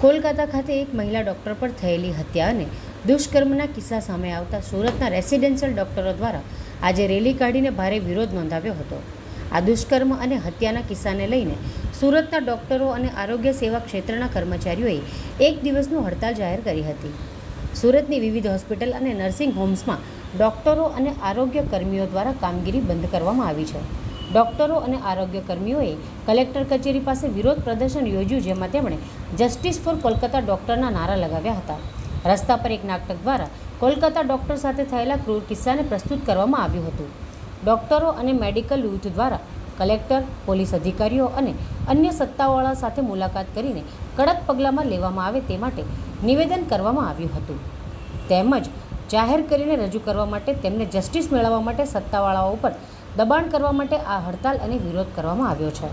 કોલકાતા ખાતે એક મહિલા ડૉક્ટર પર થયેલી હત્યા અને દુષ્કર્મના કિસ્સા સામે આવતા સુરતના રેસિડેન્શિયલ ડૉક્ટરો દ્વારા આજે રેલી કાઢીને ભારે વિરોધ નોંધાવ્યો હતો. આ દુષ્કર્મ અને હત્યાના કિસ્સાને લઈને સુરતના ડૉક્ટરો અને આરોગ્ય સેવા ક્ષેત્રના કર્મચારીઓએ એક દિવસનું હડતાલ જાહેર કરી હતી. સુરતની વિવિધ હોસ્પિટલ અને નર્સિંગ હોમ્સમાં ડૉક્ટરો અને આરોગ્ય કર્મીઓ દ્વારા કામગીરી બંધ કરવામાં આવી છે. ડૉક્ટરો અને આરોગ્ય કર્મીઓએ કલેક્ટર કચેરી પાસે વિરોધ પ્રદર્શન યોજ્યું જેમાં તેમણે જસ્ટિસ ફોર કોલકાતા ડૉક્ટરના નારા લગાવ્યા હતા. રસ્તા પર એક નાટક દ્વારા કોલકાતા ડોક્ટર સાથે થયેલા ક્રૂર કિસ્સાને પ્રસ્તુત કરવામાં આવ્યું હતું. ડૉક્ટરો અને મેડિકલ યુથ દ્વારા કલેક્ટર, પોલીસ અધિકારીઓ અને અન્ય સત્તાવાળા સાથે મુલાકાત કરીને કડક પગલાંમાં લેવામાં આવે તે માટે નિવેદન કરવામાં આવ્યું હતું. તેમજ જાહેર કરીને રજૂ કરવા માટે તેમને જસ્ટિસ મેળવવા માટે સત્તાવાળાઓ પર દબાણ કરવા માટે આ હડતાલ અને વિરોધ કરવામાં આવ્યો છે.